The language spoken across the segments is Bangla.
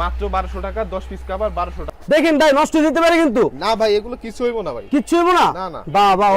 মাত্র বারোশো টাকা দশ পিস কাবার বারোশো টাকা। দেখেন ভাই নষ্ট যেতে পারে কিন্তু। না ভাই এগুলো কিছু হইব না ভাই। হইব না? না, না।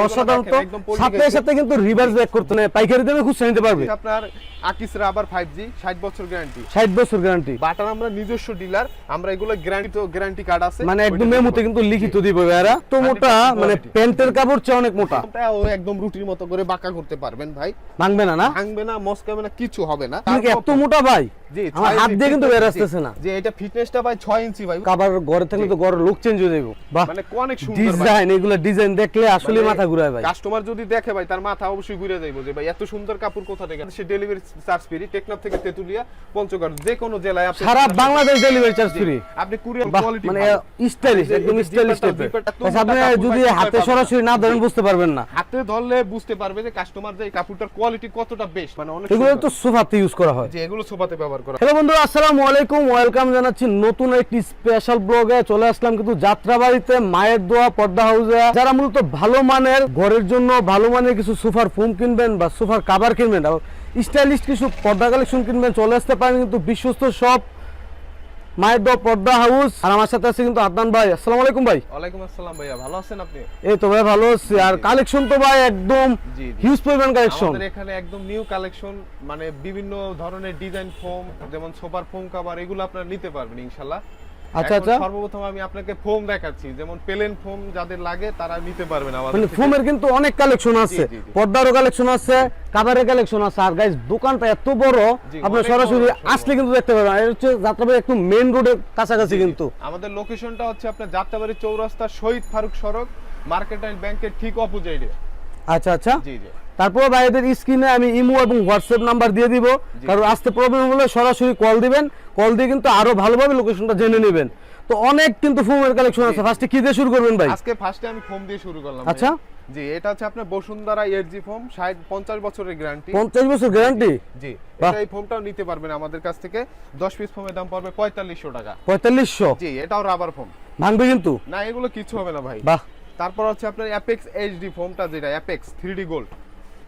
অসাধারণ তো। সাথে সাথে কিন্তু রিভার্স ব্যাক করতে নেই পাইকারি দামে নিতে পারবে। আপনার আকিস রাবার ফাইভ জি ষাট বছর গ্যারান্টি 60 বছর গ্যারান্টি বাটার আমরা নিজস্ব ডিলার আমরা এগুলো গ্যারান্টি তো গ্যারান্টি কার্ড আছে। মানে একদম মেমোতে কিন্তু লিখিত দিব এরা তো মোটা মানে। প্যান্টের কাপড় চেয়ে অনেক মোটা। এটা ও একদম রুটির মতো করে বাঁকা করতে পারবেন ভাই। ভাঙবে না না? ভাঙবে না মস্কাবে না কিছু হবে না। এত মোটা ভাই? জি আমার হাত দিয়ে কিন্তু বের আসতেছে না। যে এটা ফিটনেসটা ভাই ছয় ইঞ্চি ভাই। কাবার ঘরে থাকলে তো ঘরের লুক চেঞ্জ হয়ে যাবে বাহ। মানে অনেক সুন্দর ডিজাইন এগুলো ডিজাইন দেখলে আসলে মানে মাথা ঘুরায় ভাই। কাস্টমার যদি দেখে ভাই তার মাথা অবশ্যই ঘুরে যাইবো যে ভাই এত সুন্দর কাপড় কোথা থেকে সে ডেলিভারি চার্জ ফ্রি টেকনাফ থেকে তেতুলিয়া পঞ্চগড় যে কোনো জেলায় আপনি সারা বাংলাদেশ ডেলিভারি চার্জ ফ্রি আপনি কুরিয়ার কোয়ালিটি মানে স্টাইলিশ একদম স্টাইলিশ টাইপের আচ্ছা, আপনি যদি হাতে সরাসরি না ধরেন বুঝতে পারবেন না। হাতে ধরলে বুঝতে পারবে যে কাস্টমার যে কাপড়টার কোয়ালিটি কতটা বেস্ট মানে অনেক এগুলো তো সোফাতে ইউজ করা হয়। যে এগুলো সোফাতে ব্যবহার করা। হ্যালো বন্ধুরা, আসসালামু আলাইকুম। ওয়েলকাম জানাচ্ছি নতুন একটি স্পেশাল ব্লগে চলে আসলাম কিন্তু যাত্রাবাড়িতে, মায়ের দোয়া, পর্দা হাউসে যারা মূলত ভালো মানের, ঘরের জন্য ভালো মানের কিছু সুফার ফোম কিনবেন বা সুফার কাভার কিনবেন স্টাইলিশ কিছু পর্দা কালেকশন কিনবেন, চলে আসতে পারেন কিন্তু বিশ্বস্ত সব মায়ের দোয়া পর্দা হাউস। আর আমার সাথে আছে কিন্তু আদনান ভাই। আসসালামু আলাইকুম ভাই। ওয়ালাইকুম আসসালাম ভাইয়া ভালো আছেন আপনি? এই তো ভাই ভালো আছি। আর কালেকশন তো ভাই একদম। হিউজ পরিমাণ কালেকশন আমাদের এখানে একদম নিউ কালেকশন মানে বিভিন্ন ধরনের ডিজাইন ফোম যেমন সোফার ফোম কভার এগুলো আপনারা নিতে পারবেন ইনশাআল্লাহ আচ্ছা, আচ্ছা। সর্বপ্রথম আমি আপনাকে ফোম দেখাচ্ছি। যেমন প্লেন ফোম যাদের লাগে তারা নিতে পারবেন আমাদের মানে ফোমের কিন্তু অনেক কালেকশন আছে। পর্দারও কালেকশন আছে কাভারের কালেকশন আছে। আর গাইস দোকানটা এত বড় আপনার অনেক সরাসরি আসলে কিন্তু দেখতে পারবেন। আর এটা হচ্ছে যাত্রাবাড়ি একদম মেইন রোডের কাছাকাছি কিন্তু। আমাদের লোকেশনটা হচ্ছে আপনার যাত্রাবাড়ি চৌরাস্তা শহীদ ফারুক সড়ক মার্কেট অ্যান্ড ব্যাংকের ঠিক অপোজিটে আচ্ছা আচ্ছা। জি জি। তারপর ভাইদের স্ক্রিনে আমি ইমো এবং হোয়াটসঅ্যাপ নাম্বার দিয়ে দিব। কারণ আসতে প্রবলেম হলে সরাসরি কল দিবেন। কল দিয়ে কিন্তু আরও ভালোভাবে লোকেশনটা জেনে নেবেন। তো অনেক কিন্তু ফোমের কালেকশন আছে। ফার্স্টে কি দিয়ে শুরু করবেন ভাই? আজকে ফার্স্টে আমি ফোম দিয়ে শুরু করলাম আচ্ছা। জি এটা হচ্ছে আপনার বসুন্ধরা এরজি ফোম ষাট পঞ্চাশ বছরের গ্যারান্টি পঞ্চাশ বছর গ্যারান্টি জি এটা এই ফোমটাও নিতে পারবেন আমাদের কাছ থেকে। দশ পিস ফোমের দাম পড়বে পঁয়তাল্লিশশো টাকা। পঁয়তাল্লিশশো? জি এটাও রাবার ফোম ভাঙবে কিন্তু? না এগুলো কিছু হবে না ভাই। বাহ। তারপর হচ্ছে আপনার অ্যাপেক্স এইচডি ফোমটা যেটা Apex three D gold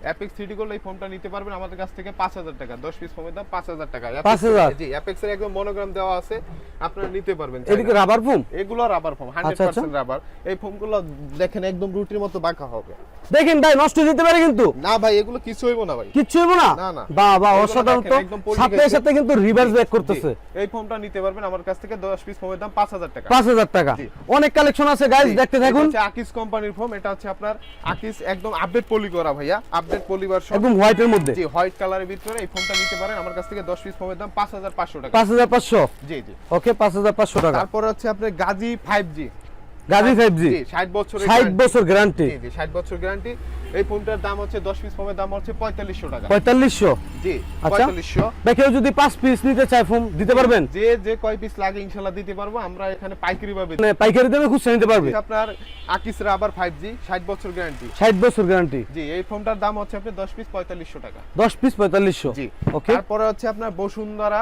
Apex gold এই ফোমটা নিতে পারবেন আমাদের কাছ থেকে পাঁচ হাজার টাকা। দশ পিস ফোমের দাম পাঁচ হাজার টাকা। Apex- 5,000 জি অ্যাপেক্স এর একদম মনোগ্রাম দেওয়া আছে আপনারা নিতে পারবেন এদিকে রাবার ফোম এগুলো rubber foam hundred. Percent rubber এই ফোমগুলো দেখেন একদম রুটির মতো বাঁকা হবে। দেখেন ভাই নষ্ট পারে কিন্তু। না ভাই এগুলো কিছু হইব না ভাই। কিচ্ছু হইব না? না, না। অসাধারণ তো। সাথে সাথে কিন্তু রিভার্স ব্যাক করতেছে। এই ফোমটা নিতে পারবেন আমার কাছ থেকে দশ পিস ফোমের দাম পাঁচ হাজার টাকা। পাঁচ হাজার টাকা। অনেক কালেকশন আছে গাইজ দেখতে থাকুন। আকিস কোম্পানির ফোম এটা হচ্ছে আপনার আকিস একদম আপডেট পলি করা ভাইয়া। আপডেট পলি ভার্সন একদম হোয়াইটের মধ্যে। জি হোয়াইট কালারের ভিতরে এই ফোনটা নিতে পারেন। আমার কাছ থেকে 10 পিস ফোনের দাম 5500 টাকা। পাঁচ হাজার পাঁচশো? জি জি। ওকে পাঁচ হাজার পাঁচশো টাকা। তারপর হচ্ছে আপনার Gazi 5G Gazi five G জি 60 বছরের ষাট guarantee। বছর গ্যারান্টি জি জি 60 বছর গ্যারান্টি এই ফোনটার দাম হচ্ছে 10 পিস ফোনের দাম হচ্ছে 4500 টাকা। পঁয়তাল্লিশশো? জি আচ্ছা। 4500 বা কেউ যদি পাঁচ পিস নিতে চায় ফোন দিতে পারবেন? যে যে কয় পিস লাগে ইনশাআল্লাহ দিতে পারব। আমরা এখানে পাইকারি ভাবে মানে পাইকারি দামে খুচরা নিতে পারবে? আপনার আকিস রাবার 5G 60 বছর গ্যারান্টি ষাট বছর গ্যারান্টি জি এই ফোনটার দাম হচ্ছে আপনার 10 পিস 4500 টাকা। দশ পিস পঁয়তাল্লিশশো। জি ওকে তারপরে হচ্ছে আপনার বসুন্ধরা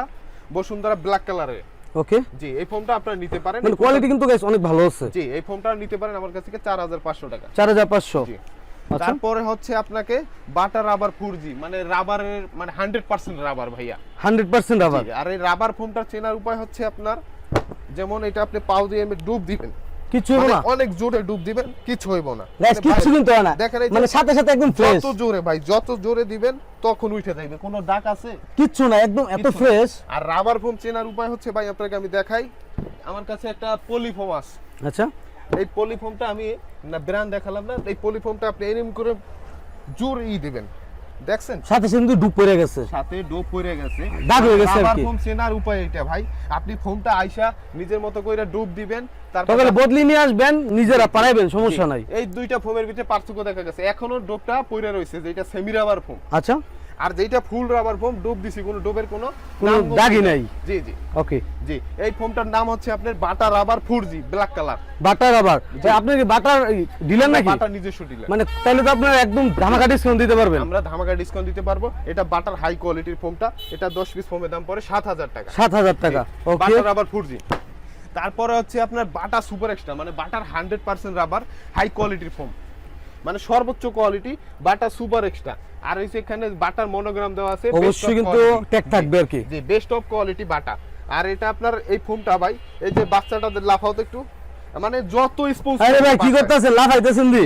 বসুন্ধরা ব্ল্যাক কালারের ওকে জি এই ফোনটা আপনারা নিতে পারেন। মানে কোয়ালিটি কিন্তু গাইস অনেক ভালো আছে। জি এই ফোনটা নিতে পারেন আমার কাছ থেকে চার হাজার পাঁচশো টাকা। চার হাজার পাঁচশো। জি। আচ্ছা। তারপরে হচ্ছে আপনাকে বাটার রাবার ফোর জি মানে রাবারের মানে হান্ড্রেড পার্সেন্ট রাবার ভাইয়া। Hundred percent rubber. আর এই রাবার ফোমটা চেনার উপায় হচ্ছে আপনার যেমন এটা আপনি পাও দিয়ে আমি ডুব দিবেন। কিছু হইব মানে না। অনেক জোরে ডুব দিবেন কিছু হইব না। গাইস মানে ভাই, কিন্তু হয় না। দেখেন মানে সাথে সাথে একদম ফ্রেশ যত জোরে ভাই যত জোরে দিবেন তখন উঠে যাবে কোনো দাগ আছে? কিচ্ছু না একদম এত ফ্রেশ আর রাবার ফোম চেনার উপায় হচ্ছে ভাই আপনাকে আমি দেখাই। আমার কাছে একটা পলিফোম আছে। আচ্ছা। এই পলিফোমটা আমি না ব্র্যান্ড দেখালাম না এই পলিফোমটা আপনি এরম করে জোর ই দিবেন। দেখছেন? সাথে কিন্তু ডুব পড়ে গেছে। সাথে ডুব পড়ে গেছে। দাগ হয়ে গেছে আর। ফোম চেনার উপায় এটা ভাই। আপনি ফোমটা আইসা নিজের মতো কইরা ডুব দিবেন তারপর বদলি নিয়ে আসবেন নিজেরা পারাইবেন সমস্যা নাই। এই দুইটা ফোমের ভিতরে পার্থক্য দেখা গেছে। এখনও ডুবটা পড়ে রয়েছে যেটা সেমি রাবার ফোম আচ্ছা। আর যেটা ফুল রাবার ফোম ডুব দিছি কোনো ডোবের কোনো দাগই নাই। জি জি। ওকে জি এই ফোমটার নাম হচ্ছে আপনার Bata rubber four G black colour butter আবার আপনি কি বাটার ডিলার নাকি? বাটা নিজস্ব ডিলার মানে তাহলে তো আপনার একদম ধামাকা ডিসকাউন্ট দিতে পারবেন। আমরা ধামাকা ডিসকাউন্ট দিতে পারব। এটা বাটার হাই কোয়ালিটির ফোমটা এটা দশ পিস ফোমের দাম পড়ে সাত হাজার টাকা। সাত হাজার টাকা। ওকে বাটার রাবার ফুরজি তারপরে হচ্ছে আপনার বাটা সুপার এক্সট্রা মানে বাটার হান্ড্রেড পার্সেন্ট রাবার হাই কোয়ালিটির ফোম মানে সর্বোচ্চ কোয়ালিটি বাটা সুপার এক্সট্রা আর হচ্ছে এখানে বাটার মনোগ্রাম দেওয়া আছে অবশ্যই কিন্তু। ট্যাগ থাকবে আর কি। জি বেস্ট অফ কোয়ালিটি বাটা আর এটা আপনার এই ফোমটা ভাই এই যে বাচ্চাটাদের লাফাও তো একটু মানে যত স্পঞ্জ আরে ভাই কি করতেছেন লাফাইতেছেন দি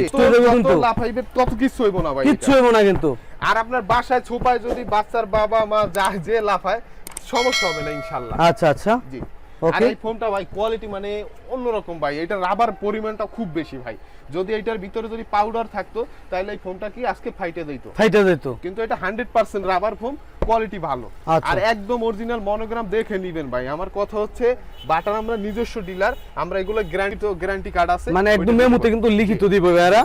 কিন্তু। লাফাইবে তত কিছু হইব না ভাই এটা। হইব না কিন্তু। আর আপনার বাসায় ছোপায় যদি বাচ্চার বাবা মা যা যে লাফায় সমস্যা হবে না ইনশাল্লাহ। আচ্ছা আচ্ছা। জি. আর এই ফোনটা ভাই কোয়ালিটি মানে অন্যরকম ভাই। এটা রাবার পরিমাণটা খুব বেশি ভাই। যদি এটার ভিতরে যদি পাউডার থাকতো তাহলে এই ফোনটা কি আজকে ফাইটে দিত। ফাইটা দিত। কিন্তু এটা hundred percent rubber foam quality ভালো। আচ্ছা। আর একদম অরিজিনাল মনোগ্রাম দেখে নিবেন ভাই। আমার কথা হচ্ছে বাটার আমরা নিজস্ব ডিলার আমরা এগুলো গ্যারান্টি তো গ্যারান্টি কার্ড আছে। মানে একদম মেমোতে কিন্তু লিখিত দিব ভাইরা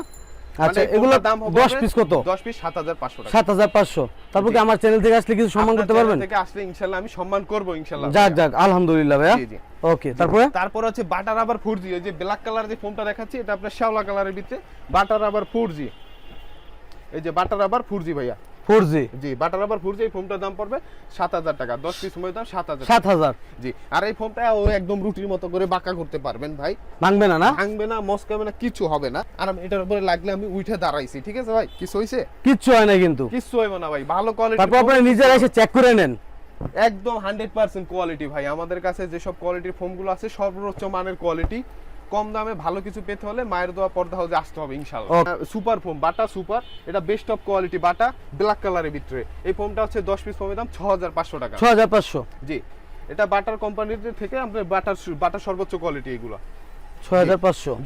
আচ্ছা এগুলো দাম হবে 10 পিস কত? 10 পিস 7500 টাকা। সাত হাজার পাঁচশো। তারপর কি আমার চ্যানেল থেকে আসলে কিছু সম্মান করতে পারবেন? থেকে আসলে ইনশাআল্লাহ আমি সম্মান করব ইনশাআল্লাহ যাক যাক আলহামদুলিল্লাহ ভাইয়া। জি, জি। ওকে তারপরে? তারপর হচ্ছে বাটার আবার ফোর জি ওই যে ব্ল্যাক কালার যে ফোনটা দেখাচ্ছি এটা আপনার শ্যাওলা কালারের ভিতরে। বাটার আবার ফোর জি এই যে বাটার আবার ফোর জি ভাইয়া। জি বাটার আবার এই ফোনটার দাম পড়বে সাত হাজার টাকা। দশ পিস সময় দাম সাত হাজার সাত হাজার। জি আর এই ফোনটা ও একদম রুটির মতো করে বাঁকা করতে পারবেন ভাই। ভাঙবে না না? ভাঙবে না মস্কাবে না কিছু হবে না। আর আমি এটার উপরে লাগলে আমি উঠে দাঁড়াইছি ঠিক আছে ভাই? কিছু হইছে? কিচ্ছু হয় না কিন্তু। কিছু হইব না ভাই ভালো তারপর কোয়ালিটি আপনি নিজেরা এসে চেক করে নেন। একদম হান্ড্রেড পার্সেন্ট কোয়ালিটি ভাই। আমাদের কাছে যেসব কোয়ালিটির ফোনগুলো আছে সর্বোচ্চ মানের কোয়ালিটি কম দামে ভালো কিছু পেতে হলে মায়ের দোয়া পর্দা হাউসে আসতে হবে ইনশাল্লাহ সুপার ফোম বাটা সুপার এটা best of quality Bata black কালারের ভিতরে। এই ফোনটা হচ্ছে দশ পিস ফোমের দাম ছ হাজার পাঁচশো টাকা। ছ হাজার পাঁচশো? জি। এটা বাটার কোম্পানির থেকে আপনার বাটার বাটার সর্বোচ্চ কোয়ালিটি এগুলো।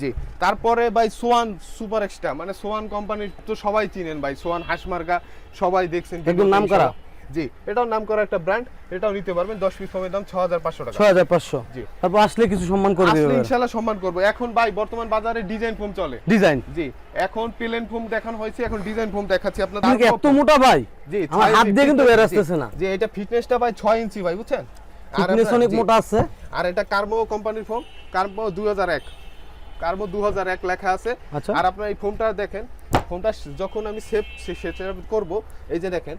জি। তারপরে ভাই সোয়ান সুপার এক্সট্রা মানে সোয়ান কোম্পানির তো সবাই চিনেন ভাই সোয়ান হাসমার্গা সবাই দেখছেন। একদম নামকরা। জি এটাও নাম করা একটা ব্র্যান্ড এটাও নিতে পারবেন দশ পিস ফোমের দাম ছ হাজার পাঁচশো টাকা। ছ হাজার পাঁচশো। জি। তারপর আসলে কিছু সম্মান করে আসলে দেবে। ইনশাল্লাহ সম্মান করব। এখন ভাই বর্তমান বাজারে ডিজাইন ফোম চলে। ডিজাইন জি এখন প্লেন ফোম দেখানো হয়েছে এখন ডিজাইন ফোম দেখাচ্ছি আপনার এত মোটা ভাই? জি আমার হাত দিয়ে কিন্তু বের আসতেছে না। জি এটা ফিটনেসটা ভাই ছয় ইঞ্চি ভাই বুঝছেন? আর ফিটনেস অনেক মোটা আছে। আর এটা কার্বো কোম্পানির ফোম কার্বো দুই হাজার এক। কার্বো দু হাজার এক লেখা আছে। আচ্ছা। আর আপনার এই ফোনটা দেখেন ফোনটা যখন আমি সেভ সেট করব এই যে দেখেন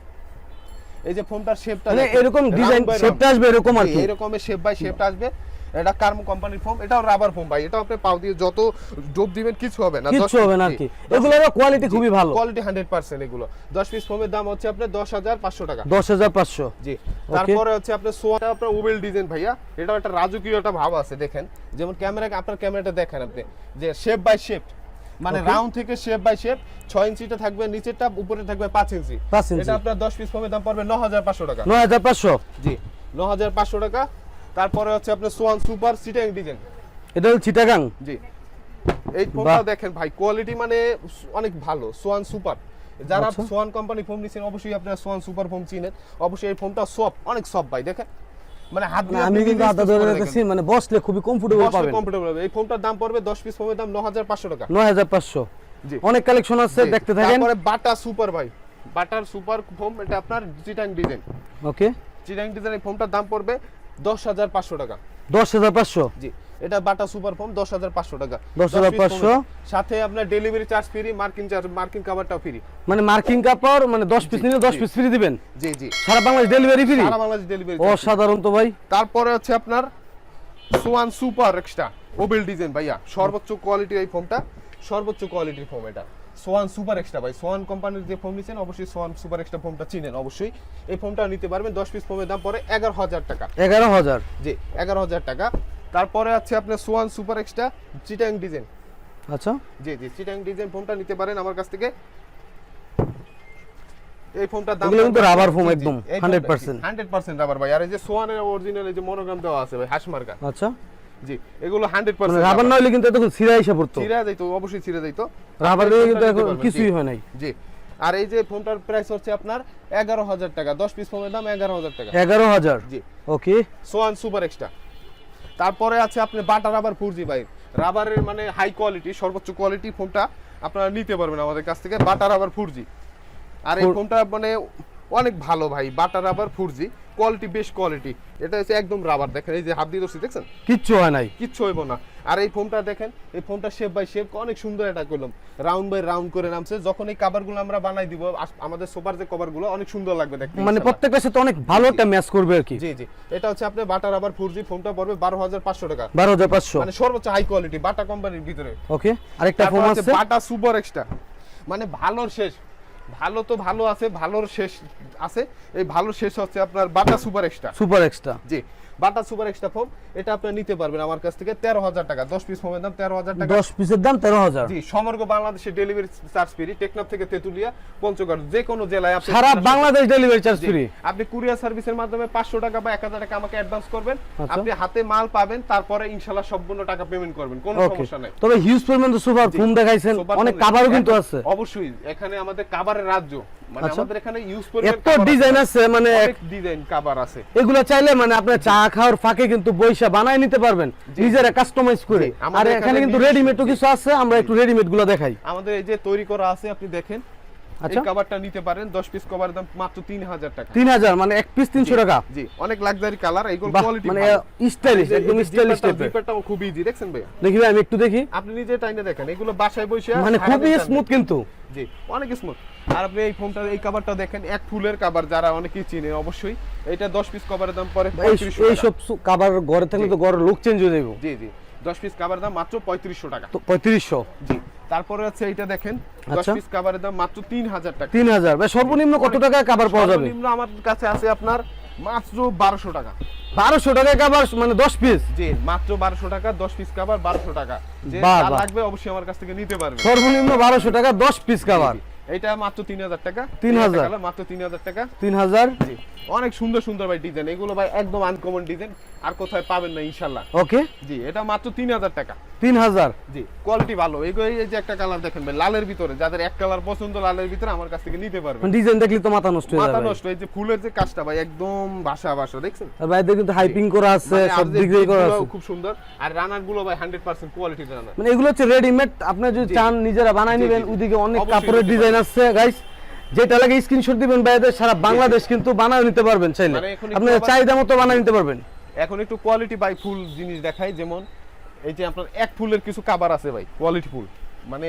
এই যে ফোনটার শেপটা মানে এরকম ডিজাইন শেপটা আসবে এরকম আর কি। এরকমের শেপ বাই শেপটা আসবে। এটা কার্মো কোম্পানির ফোম এটাও রাবার ফোম ভাই এটাও আপনি পাও দিয়ে যত ডোপ দিবেন কিছু হবে না। কিচ্ছু হবে না আর কি। এগুলোর কোয়ালিটি খুবই ভালো। কোয়ালিটি হান্ড্রেড পার্সেন্ট এগুলো। দশ পিস ফোমের দাম হচ্ছে আপনার দশ হাজার পাঁচশো টাকা। দশ হাজার পাঁচশো। জি। তারপরে হচ্ছে আপনার সোয়াটা আপনার ওবেল ডিজাইন ভাইয়া। এটাও একটা রাজকীয় একটা ভাব আছে দেখেন। যেমন ক্যামেরা আপনার ক্যামেরাটা দেখেন আপনি যে শেপ বাই শেপ মানে রাউন্ড থেকে শেপ বাই শেপ ছয় ইঞ্চিটা থাকবে নিচেরটা উপরে থাকবে পাঁচ ইঞ্চি। এটা আপনার দশ পিস ফোমের দাম পড়বে ন হাজার পাঁচশো টাকা। নয় হাজার পাঁচশো? জি ন হাজার পাঁচশো টাকা। তারপরে হচ্ছে আপনার সোয়ান সুপার সিটিং ডিজাইন এটা হলো চিটাগাং জি। এই ফোনটা দেখেন ভাই কোয়ালিটি মানে অনেক ভালো সোয়ান সুপার যারা। সোয়ান কোম্পানি ফোন নিচ্ছেন অবশ্যই আপনারা সোয়ান সুপার ফোন চিনেন। অবশ্যই এই ফোনটা সফট অনেক সফট ভাই দেখেন। মানে হাত আমি কিন্তু হাত ধরে রেখেছি মানে বসলে খুবই কমফোর্টেবল পাবেন। কমফোর্টেবল হবে। এই ফোনটার দাম পড়বে 10 পিস ফোনের দাম 9500 টাকা। নয় হাজার পাঁচশো। জি। অনেক কালেকশন আছে দেখতে থাকেন। তারপরে বাটা সুপার ভাই। বাটার সুপার ফোম এটা আপনার Chittagong design. Okay Chittagong design এই ফোনটার দাম পড়বে 10500 টাকা। দশ হাজার পাঁচশো? জি এটা বাটা সুপার ফোম 10500 টাকা। 10,500 10 piece phone এর সাথে আপনার delivery charge free marking charge marking কভারটাও free. মানে মার্কিং কাপড় মানে দশ পিস নিলে দশ। পিস ফ্রি দিবেন? জি জি। সারা বাংলাদেশ ডেলিভারি ফ্রি? সারা বাংলাদেশ ডেলিভারি অসাধারণ তো ভাই। তারপরে হচ্ছে আপনার Swan super extra oval design ভাইয়া। সর্বোচ্চ কোয়ালিটির এই ফোনটা সর্বোচ্চ কোয়ালিটির ফোম এটা। সোয়ান সুপার এক্সট্রা ভাই সোয়ান কোম্পানির যে ফোন নিচ্ছেন অবশ্যই সোয়ান সুপার এক্সট্রা ফোনটা চিনেন অবশ্যই। এই ফোনটা নিতে পারবেন দশ পিস ফোমের দাম পরে এগারো হাজার টাকা। এগারো হাজার? জি এগারো হাজার টাকা। তারপরে আছে আপনার Swan super extra Chittagong design. আচ্ছা। জি জি চিটাং ডিজাইন ফোনটা নিতে পারেন আমার কাছ থেকে। এই ফোনটার দাম কিন্তু rubber foam একদম, 100% 100% রাবার ভাই। আর এই যে সোয়ানের অরিজিনাল এই যে মনোগ্রাম দেওয়া আছে ভাই হাসমার্কা আচ্ছা। জি এগুলো 100% মানে রাবার না হলে কিন্তু এতক্ষণ এসে পড়তো। ছিঁড়া যাইতো অবশ্যই ছিঁড়া যাইতো। রাবার দিয়ে কিন্তু এখন কিছুই হয় নাই। জি। আর এই যে ফোনটার প্রাইস হচ্ছে আপনার এগারো হাজার টাকা দশ পিস ফোনের দাম এগারো হাজার টাকা। এগারো হাজার? জি। ওকে। Swan super extra. তারপরে আছে আপনি বাটা রাবার ফোর জি ভাই। রাবারের মানে হাই কোয়ালিটি সর্বোচ্চ কোয়ালিটি ফোনটা আপনারা নিতে পারবেন আমাদের কাছ থেকে বাটা রাবার ফোর জি আর এই ফোনটা মানে অনেক ভালো ভাই Bata rubber four G quality বেশ কোয়ালিটি এটা হচ্ছে একদম রাবার দেখেন এই যে হাত দিয়ে ধরছি দেখছেন? কিচ্ছু হয় নাই। কিচ্ছু হইব না। আর এই ফোনটা দেখেন এই ফোনটা শেপ বাই শেপ অনেক সুন্দর এটা করলাম। রাউন্ড বাই রাউন্ড করে নামছে। যখন এই কাভারগুলো আমরা বানাই দিব আমাদের সোফার যে কভারগুলো অনেক সুন্দর লাগবে দেখতে মানে। প্রত্যেকটার সাথে অনেক ভালো একটা ম্যাচ করবে আর কি। জি জি। এটা হচ্ছে আপনি বাটা রাবার ফোর জি ফোনটা পড়বে বারো হাজার পাঁচশো টাকা। বারো হাজার পাঁচশো। মানে সর্বোচ্চ হাই কোয়ালিটি বাটা কোম্পানির ভিতরে। ওকে আরেকটা ফোন আছে বাটা সুপার এক্সট্রা মানে ভালোর শেষ। ভালো তো ভালো আছে ভালোর শেষ আছে। এই ভালো শেষ হচ্ছে আপনার Bata super extra super extra জি। বাটা সুপার এক্সট্রা ফোম এটা আপনি নিতে পারবেন আমার কাছ থেকে তেরো হাজার টাকা। দশ পিস ফোমের দাম তেরো হাজার টাকা। দশ পিসের দাম তেরো হাজার। জি সমগ্র বাংলাদেশে ডেলিভারি চার্জ ফ্রি টেকনাফ থেকে তেতুলিয়া পঞ্চগড় যে কোনো জেলায় আপনি সারা বাংলাদেশ ডেলিভারি চার্জ ফ্রি আপনি কুরিয়ার সার্ভিসের মাধ্যমে পাঁচশো টাকা বা এক হাজার টাকা আমাকে অ্যাডভান্স করবেন। আচ্ছা। আপনি হাতে মাল পাবেন তারপরে ইনশাল্লাহ সম্পূর্ণ টাকা পেমেন্ট করবেন কোনো সমস্যা নাই। তবে হিউজ পরিমাণ সুপার। ফোম দেখাইছেন অনেক কাভারও কিন্তু আছে। অবশ্যই এখানে আমাদের কাবারের রাজ্য। মানে আচ্ছা। আমাদের এখানে ইউজ এত ডিজাইন আছে। মানে অনেক ডিজাইন কাবার আছে। এগুলো চাইলে মানে আপনার চা খাওয়ার ফাঁকে কিন্তু বইসা বানায় নিতে পারবেন নিজেরা কাস্টমাইজ করে। আর এখানে এখানে কিন্তু নিজস্ব- কিছু আছে আমরা একটু রেডিমেডগুলো দেখাই। আমাদের এই যে তৈরি করা আছে আপনি দেখেন। আচ্ছা। কাবারটা নিতে পারেন 10 পিস কভারের দাম মাত্র 3000 টাকা। তিন হাজার মানে এক পিস তিনশো টাকা। জি অনেক লাক্সারি কালার এইগুলো কোয়ালিটি মানে স্টাইলিশ একদম স্টাইলিশ টাইপের জিপারটাও খুব ইজি দেখছেন ভাই দেখি ভাই আমি একটু দেখি। আপনি নিজে টাইনে দেখেন এগুলো বাসায় বসে মানে খুবই স্মুথ কিন্তু। জি অনেক স্মুথ আর আপনি এই ফোনটা এই কভারটা দেখেন এক ফুলের কভার যারা অনেকেই চিনে অবশ্যই। এটা 10 পিস কভারের দাম পরে এই 3500 টাকা। এইসব কাবার ঘরে থাকলে তো ঘরের লুক চেঞ্জ হয়ে যাবে জি জি। 10 পিস কভারের দাম মাত্র 3500 টাকা। তো পঁয়ত্রিশশো? জি। তারপরে আছে এইটা দেখেন 10 আচ্ছা। পিস কভারের দাম মাত্র 3000 টাকা। তিন হাজার ভাই সর্বনিম্ন কত টাকায় কাবার পাওয়া যাবে? সর্বনিম্ন আমার কাছে আছে আপনার মাত্র 1200 টাকা। বারোশো টাকায় কাবার মানে দশ পিস জি মাত্র 1200 টাকা 10 পিস কভার 1200 টাকা। যে লাগবে অবশ্যই আমার কাছ থেকে নিতে পারবেন। সর্বনিম্ন বারোশো টাকা দশ পিস কাবার জি, এটা মাত্র 3000 টাকা। 3000 এটা মাত্র 3000 টাকা। তিন হাজার? জি। অনেক সুন্দর সুন্দর ভাই ডিজাইন এগুলো ভাই একদম আনকমন ডিজাইন আর কোথায় পাবেন না ইনশাল্লাহ ওকে। জি এটা মাত্র তিন হাজার টাকা। তিন হাজার? জি কোয়ালিটি ভালো। এই যে একটা কালার দেখেন ভাই লালের ভিতরে। যাদের এক কালার পছন্দ লালের ভিতরে আমার কাছ থেকে নিতে পারবেন। ডিজাইন দেখলে তো মাথা নষ্ট হয়ে মাথা নষ্ট। এই যে ফুলের যে কাজটা ভাই একদম ভাষা ভাষা দেখছেন? ভাইদের কিন্তু হাইপিং করা আছে মানে সব করা আছে। খুব সুন্দর। আর রানারগুলো ভাই হান্ড্রেড পার্সেন্ট কোয়ালিটির রানার মানে এগুলো হচ্ছে রেডিমেড আপনি যদি চান নিজেরা বানাই নেবেন। ওইদিকে অনেক কাপড়ের ডিজাইন আছে গাইস যেটা লাগে স্ক্রিনশট দিবেন ভাইদের সারা বাংলাদেশ কিন্তু বানায় নিতে পারবেন চাইলে। মানে আপনার চাহিদা মতো বানায় নিতে পারবেন। এখন একটু কোয়ালিটি বাই ফুল জিনিস দেখাই যেমন এই যে আপনার এক ফুলের কিছু কাবার আছে ভাই কোয়ালিটি ফুল মানে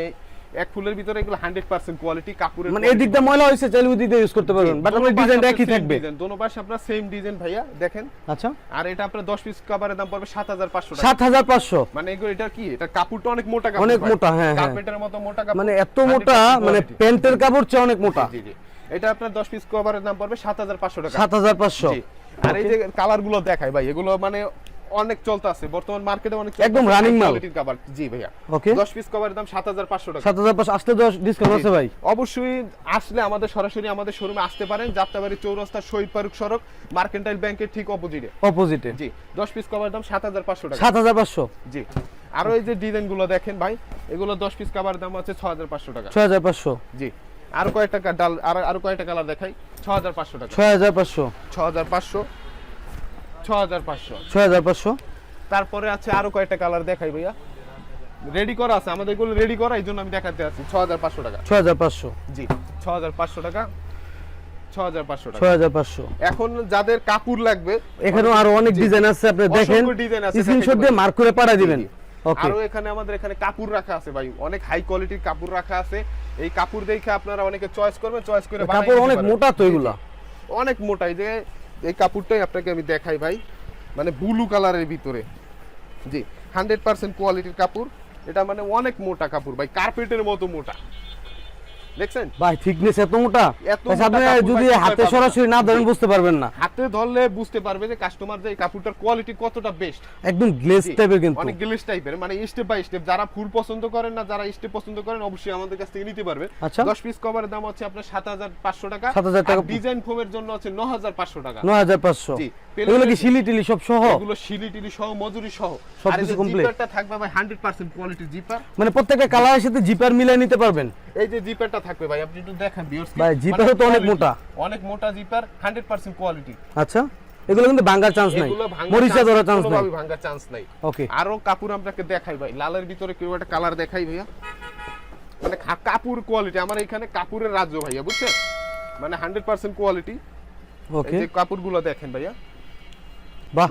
এক ফুলের ভিতরে এগুলো হান্ড্রেড পার্সেন্ট কোয়ালিটি কাপড়ের মানে ময়লা চাইলে ওই দিক দিয়ে ইউজ করতে পারবেন। বাট আপনার একই থাকবে। দোনো পাশে আপনার সেম ডিজাইন ভাইয়া দেখেন। আচ্ছা। আর এটা আপনার 10 পিস কভারের দাম পড়বে 7500 টাকা। সাত হাজার পাঁচশো। মানে এগুলো এটা কি? এটা কাপড়টা অনেক মোটা কাপড় অনেক মোটা, হ্যাঁ, হ্যাঁ। কার্পেটের মতো মোটা কাপড়। মানে এত মোটা মানে। প্যান্টের কাপড় চেয়ে অনেক মোটা। জি জি এটা আপনার 10 পিস কভারের দাম পড়বে 7500 টাকা। সাত হাজার পাঁচশো। জি। আর এই যে কালারগুলো দেখায় ভাই এগুলো মানে অনেক চলতে আছে। বর্তমান মার্কেটে অনেক একদম running মাল। কভার জি ভাইয়া। ওকে 10 পিস কভারের দাম 7500 টাকা। সাত হাজার পাঁচশো আসতে দশ ডিসকাউন্ট আছে ভাই। অবশ্যই আসলে আমাদের সরাসরি আমাদের শোরুমে আসতে পারেন। যাত্রাবাড়ি চৌরাস্তা শহীদ ফারুক সড়ক মার্কেন্টাইল ব্যাংকের ঠিক অপোজিটে অপোজিটে জি 10 পিস কভার দাম 7500 টাকা। সাত হাজার পাঁচশো। জি। আরও এই যে ডিজাইনগুলো দেখেন ভাই এগুলো 10 পিস কভার দাম আছে 6500 টাকা। ছয় হাজার পাঁচশো। জি। আরও কয়েকটা কা- ডাল আর আরও কয়েকটা কালার দেখাই। 6500 টাকা। ছয় হাজার পাঁচশো। 6500 6500 ছয় হাজার পাঁচশো? তারপরে আছে আরও কয়েকটা কালার দেখাই ভাইয়া। রেডি করা আছে আমাদের এগুলো রেডি করা এই জন্য আমি দেখাতে আছি। 6500 টাকা। ছয় হাজার পাঁচশো? জি 6500 টাকা 6500 টাকা। ছয় হাজার পাঁচশো। এখন যাদের কাপড় লাগবে এখানেও আরও অনেক ডিজাইন আছে আপনি দেখেন। স্ক্রিনশট দিয়ে মার্ক করে পাঠিয়ে দিবেন। আরও এখানে আমাদের এখানে কাপড় রাখা আছে ভাই। অনেক হাই কোয়ালিটির কাপড় রাখা আছে। এই কাপড় দেখে আপনারা অনেকে চয়েস করবেন চয়েস করে কাপড় অনেক মোটা তো। এগুলা। অনেক মোটা এই যে এই কাপড়টাই আপনাকে আমি দেখাই ভাই। মানে ব্লু কালারের ভিতরে। জি হান্ড্রেড পার্সেন্ট কোয়ালিটির কাপড়। এটা মানে অনেক মোটা কাপড় ভাই কার্পেটের মতো মোটা। দেখছেন? ভাই থিকনেস এত মোটা? আচ্ছা, আপনি যদি হাতে সরাসরি না? ধরেন বুঝতে পারবেন না। হাতে ধরলে বুঝতে পারবে যে কাস্টমার যে কাপড়টার কোয়ালিটি কতটা বেস্ট একদম গ্লেজ টাইপের কিন্তু। অনেক গ্লেস টাইপের মানে স্টেপ বাই স্টেপ যারা ফুল পছন্দ করেন না যারা স্টেপ পছন্দ করেন অবশ্যই আমাদের কাছ থেকে নিতে পারবেন আচ্ছা। 10 পিস কভারের দাম হচ্ছে আপনার 7500 টাকা। 7,500 টাকা। ডিজাইন ফোমের জন্য হচ্ছে 9500 টাকা। নয় হাজার পাঁচশো। জি, এগুলো কি শিলি টিলি সব সহ? এগুলো শিলি টিলি সহ মজুরি সহ। সব কিছু complete? জিপারটা থাকবে ভাই 100% কোয়ালিটির জিপার মানে প্রত্যেকটা কালারের সাথে জিপার মিলাই নিতে পারবেন। এই যে জিপারটা থাকবে ভাই আপনি একটু দেখেন ভিউয়ার্স ভাই, জিপারও তো অনেক মোটা। অনেক মোটা জিপার 100% কোয়ালিটি আচ্ছা এগুলো কিন্তু ভাঙ্গার চান্স নাই। মরিচা ধরার চান্স নাই। কোনোভাবে ভাঙার চান্স নাই। ওকে আরও কাপড় আপনাকে দেখাই ভাই লালের ভিতরে কেউ একটা কালার দেখাই ভাইয়া। মানে কাপড় কোয়ালিটি আমার এখানে কাপড়ের রাজ্য ভাইয়া বুঝছেন? মানে হান্ড্রেড পার্সেন্ট কোয়ালিটি ওকে এই যে কাপড়গুলো দেখেন ভাইয়া।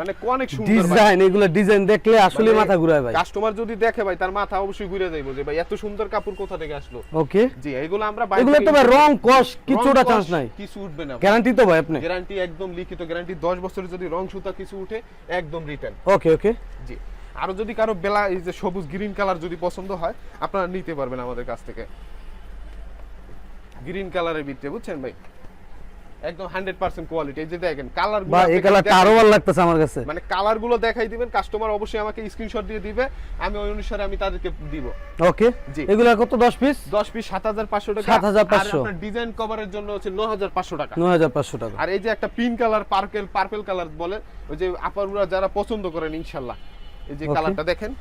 মানে অনেক সুন্দর ডিজাইন এগুলো ডিজাইন দেখলে আসলে মাথা ঘুরায় ভাই। কাস্টমার যদি দেখে ভাই তার মাথা অবশ্যই ঘুরে যাইবো যে ভাই এত সুন্দর কাপড় কোথা থেকে আসলো? ওকে জি এগুলো আমরা বাইরে এগুলো তো ভাই রং কস কিছুটা চান্স নাই। কিছু উঠবে না গ্যারান্টি তো ভাই আপনি। গ্যারান্টি একদম লিখিত গ্যারান্টি 10 বছরের যদি রং সুতা কিছু উঠে একদম রিটার্ন ওকে ওকে জি। আরও যদি কারও বেলা এই যে সবুজ গ্রিন কালার যদি পছন্দ হয় আপনারা নিতে পারবেন আমাদের কাছ থেকে। গ্রিন কালারের ভিতরে বুঝছেন ভাই? একদম হান্ড্রেড পার্সেন্ট কোয়ালিটি এই যে দেখেন কালার এই কালারটা আরও ভালো লাগতেছে আমার কাছে। মানে কালারগুলো দেখাই দিবেন কাস্টমার অবশ্যই আমাকে স্ক্রিনশট দিয়ে দিবে আমি ওই অনুসারে আমি তাদেরকে দিব। ওকে। এগুলা কত দশ পিস দশ পিস সাত হাজার পাঁচশো টাকা। 7,500 আপনার ডিজাইন কভারের জন্য হচ্ছে ন হাজার পাঁচশো টাকা। নয় হাজার পাঁচশো টাকা। আর এই যে একটা pink colour purple purple colour বলে ওই যে আপারুরা যারা পছন্দ করেন ইনশাল্লাহ। এই যে. কালারটা দেখেন।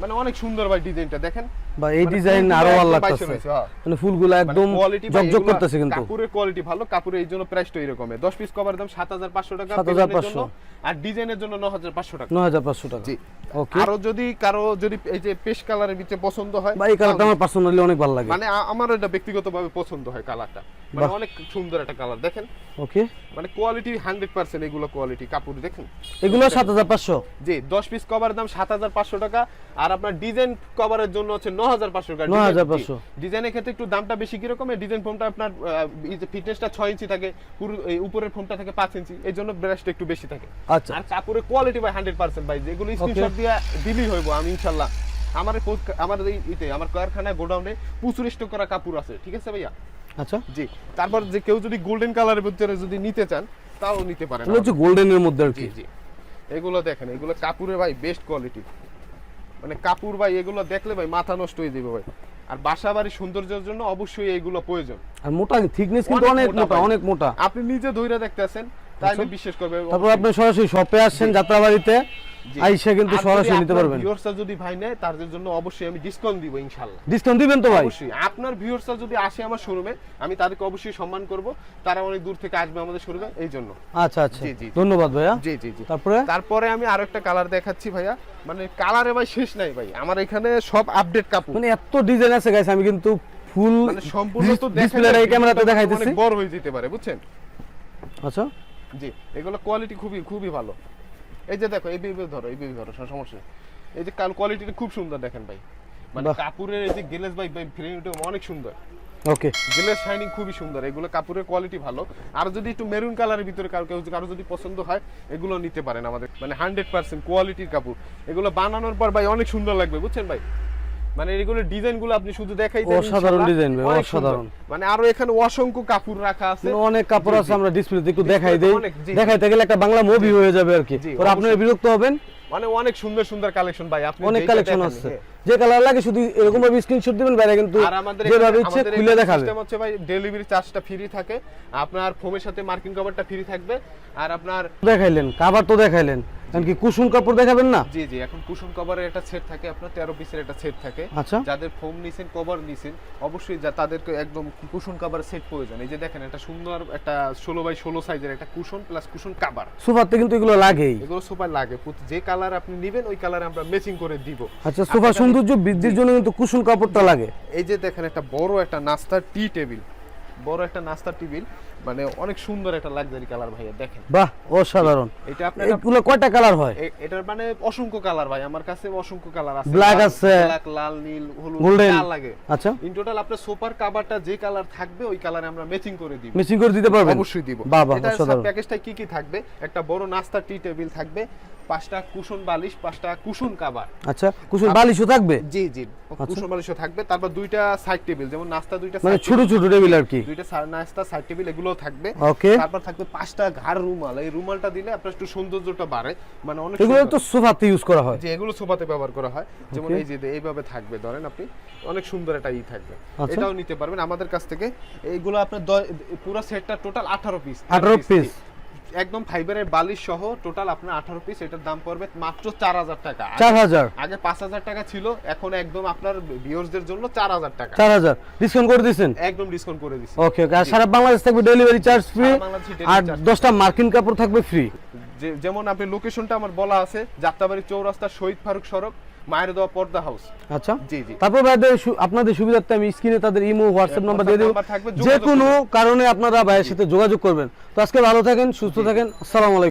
মানে অনেক সুন্দর ভাই ডিজাইনটা দেখেন। বা এই মানে ডিজাইন আরও ভালো একদম লাগতেছে হ্যাঁ। মানে ফুলগুলো একদম জকজক করতেছে কিন্তু। কাপড়ের কোয়ালিটি ভালো কাপড়ের এই জন্য প্রাইসটা এরকম দশ পিস কভার দাম সাত হাজার পাঁচশো টাকা 7,500 আর ডিজাইনের জন্য ন হাজার পাঁচশো টাকা। নয় হাজার পাঁচশো টাকা। জি। ওকে আরও যদি কারও যদি এই যে পেশ কালারের ভিতরে পছন্দ হয় এই কালারটা আমার পার্সোনালি অনেক ভালো লাগে। মানে আমার এটা ব্যক্তিগতভাবে পছন্দ হয় কালারটা মানে অনেক সুন্দর একটা কালার দেখেন। ওকে মানে কোয়ালিটি হান্ড্রেড পার্সেন্ট এগুলো কোয়ালিটি কাপড় দেখেন। এগুলো সাত হাজার পাঁচশো? জি দশ পিস কভার দাম সাত হাজার পাঁচশো টাকা আর আপনার ডিজাইন কভারের জন্য হচ্ছে ন হাজার পাঁচশো টাকা 9,500 ডিজাইনের ক্ষেত্রে একটু দামটা বেশি কীরকম? এই ডিজাইন ফোনটা আপনার ফিটনেসটা ছয় ইঞ্চি থাকে উপরের ফোনটা থাকে পাঁচ ইঞ্চি এই জন্য ব্রাশটা একটু বেশি থাকে। আচ্ছা। আর কাপড়ের কোয়ালিটি ভাই হান্ড্রেড পার্সেন্ট ভাই যেগুলো স্ক্রিনশট দিয়ে দিলেই হইব আমি ইনশাল্লাহ। আমার আমার এই ইতে আমার কারখানায় গোডাউনে প্রচুর স্টক করা কাপড় আছে ঠিক আছে ভাইয়া? আচ্ছা। জি। তারপর যে কেউ যদি গোল্ডেন কালারের ভিতরে যদি নিতে চান তাও নিতে পারেন হচ্ছে গোল্ডেনের মধ্যে আর কি। জি। এগুলো দেখেন এগুলো কাপড়ের ভাই বেস্ট কোয়ালিটি মানে কাপড় ভাই এগুলো দেখলে ভাই মাথা নষ্ট হয়ে যাবে ভাই। আর বাসা বাড়ির সৌন্দর্যের জন্য অবশ্যই এগুলো প্রয়োজন। আর মোটা থিকনেস কিন্তু অনেক মোটা অনেক মোটা। আপনি নিজে ধৈর্য দেখতেছেন করবে তারপর আপনি সরাসরি শপে আসছেন যাত্রাবাড়িতে আইসা কিন্তু সরাসরি নিতে পারবেন। যদি ভাই নেয় তাদের জন্য অবশ্যই আমি ডিসকাউন্ট দিব ইনশাআল্লাহ। ডিসকাউন্ট দিবেন তো ভাই? অবশ্যই। আপনার ভিউয়ার্সরা যদি আসে আমার শোরুমে আমি তাদেরকে অবশ্যই সম্মান করব। তারা অনেক দূর থেকে আসবে আমাদের শোরুমে এই জন্য। আচ্ছা আচ্ছা। জি, জি। ধন্যবাদ ভাইয়া। জি জি জি। তারপরে? তারপরে আমি আরও একটা কালার দেখাচ্ছি ভাইয়া। মানে কালারে ভাই শেষ নাই ভাই। আমার এখানে সব আপডেট কাপড়। মানে এত ডিজাইন আছে গাইস আমি কিন্তু ফুল মানে সম্পূর্ণ তো ক্যামেরাতে দেখাইতেছি। বড় হয়ে যেতে পারে বুঝছেন? আচ্ছা। জি এগুলো কোয়ালিটি খুবই খুবই ভালো। এই যে দেখো এই বিবে ধরো এই বিবে ধরো সমস্যা এই যে কাল কোয়ালিটিটা খুব সুন্দর দেখেন ভাই। মানে কাপুরের এই যে গ্লেজ ভাই ভাই ফ্রেমটা অনেক সুন্দর। ওকে গ্লেজ শাইনিং খুবই সুন্দর এগুলো কাপড়ের কোয়ালিটি ভালো। আর যদি একটু মেরুন কালারের ভিতরে কারও কেউ কারও যদি পছন্দ হয় এগুলো নিতে পারেন আমাদের। মানে হান্ড্রেড পার্সেন্ট কোয়ালিটির কাপড়। এগুলো বানানোর পর ভাই অনেক সুন্দর লাগবে বুঝছেন ভাই? মানে এগুলো ডিজাইনগুলো আপনি শুধু দেখাই দেন অসাধারণ design ভাই। অসাধারণ। মানে আরও এখানে অসংখ্য কাপড় রাখা আছে। মানে অনেক কাপড় আছে আমরা ডিসপ্লেতে একটু দেখাই দেই। দেখাইতে গেলে একটা বাংলা মুভি হয়ে যাবে আর কি। আপনারা বিরক্ত হবেন? মানে অনেক সুন্দর সুন্দর কালেকশন ভাই আপনি অনেক কালেকশন আছে। হ্যাঁ। যে কালার লাগে শুধু এরকম ভাবে স্ক্রিনশট দিবেন বাইরে কিন্তু আমাদের যেভাবে ইচ্ছে খুলে দেখাবে। system হচ্ছে ভাই ডেলিভারি চার্জটা ফ্রি থাকে। আপনার ফোমের সাথে মার্কিং কভারটা ফ্রি থাকবে। আর আপনার দেখাইলেন কাবার তো দেখাইলেন। কি কুসুম কাপড় দেখাবেন না? জি জি এখন কুশন কভারের একটা সেট থাকে আপনার তেরো পিসের একটা সেট থাকে। আচ্ছা। যাদের ফোম নিছেন কভার নিছেন অবশ্যই যা তাদেরকে একদম কুশন কভার সেট প্রয়োজন। এই যে দেখেন একটা সুন্দর একটা ষোলো বাই ষোলো সাইজের একটা কুশন প্লাস কুশন কাভার সোফাতে কিন্তু এগুলো লাগেই। এগুলো সুপার লাগে। যে কালার আপনি নেবেন ওই কালারে আমরা ম্যাচিং করে দিব। আচ্ছা সোফা সৌন্দর্য বৃদ্ধির জন্য কিন্তু কুসুম কাপড়টা লাগে। এই যে দেখেন একটা বড় একটা নাস্তার টি টেবিল বড় একটা নাস্তার টেবিল মানে অনেক সুন্দর একটা লাক্সারি কালার ভাইয়া দেখেন। বাহ অসাধারণ। এটা আপনার এগুলো কয়টা কালার হয়? এটার মানে অসংখ্য কালার ভাই আমার কাছে অসংখ্য কালার আছে। ব্ল্যাক আছে, ব্ল্যাক লাল নীল হলুদ। লাগে। আচ্ছা। ইন টোটাল আপনার সোফার কাভারটা যে কালার থাকবে ওই কালারে আমরা ম্যাচিং করে দিব। ম্যাচিং করে দিতে পারবেন? অবশ্যই দিব। বাহ বাহ অসাধারণ। প্যাকেজটা কি কি থাকবে? একটা বড় নাস্তা টি টেবিল থাকবে পাঁচটা কুশন বালিশ পাঁচটা কুশন কাভার আচ্ছা কুসুম বালিশও থাকবে? জি জি কুশন বালিশও থাকবে। তারপর দুইটা সাইড টেবিল যেমন নাস্তা দুইটা মানে ছোট ছোট টেবিল আর কি? দুইটা নাস্তা সাইড টেবিল এগুলোও থাকবে। ওকে। তারপর থাকবে পাঁচটা ঘাড় রুমাল। এই রুমালটা দিলে আপনার একটু সৌন্দর্যটা বাড়ে। মানে অনেক এগুলো তো সোফাতে ইউজ করা হয়। যে এগুলো সোফাতে ব্যবহার করা হয়। যেমন এই যে এইভাবে থাকবে। ধরেন আপনি অনেক সুন্দর একটা ই থাকবে। আচ্ছা। এটাও নিতে পারবেন। আমাদের কাছ থেকে এইগুলো আপনার পুরো সেটটা টোটাল আঠারো পিস 18 piece। একদম ফাইবারের বালিশ সহ টোটাল আপনার আঠারো পিস এটার দাম পড়বে মাত্র চার হাজার টাকা। চার হাজার? আগে পাঁচ হাজার টাকা ছিল এখন একদম আপনার ভিউয়ার্সদের জন্য চার হাজার টাকা। চার হাজার। ডিসকাউন্ট করে দিচ্ছেন একদম ডিসকাউন্ট করে দিচ্ছি ওকে ওকে আর সারা বাংলাদেশ থাকবে ডেলিভারি চার্জ ফ্রি আর দশটা মার্কিন কাপড় থাকবে ফ্রি যেমন আপনি লোকেশনটা আমার বলা আছে যাত্রাবাড়ি চৌরাস্তা শহীদ ফারুক সড়ক। মায়ের দেওয়া পর্দা হাউস আচ্ছা। জি জি। তারপর ভাইদের আপনাদের সুবিধার্থে আমি স্ক্রিনে তাদের ইমো হোয়াটসঅ্যাপ নাম্বার দিয়ে দেবো। যে কোনো কারণে আপনারা ভাইয়ের সাথে যোগাযোগ করবেন। তো আজকে ভালো থাকেন সুস্থ থাকেন। আসসালামু আলাইকুম।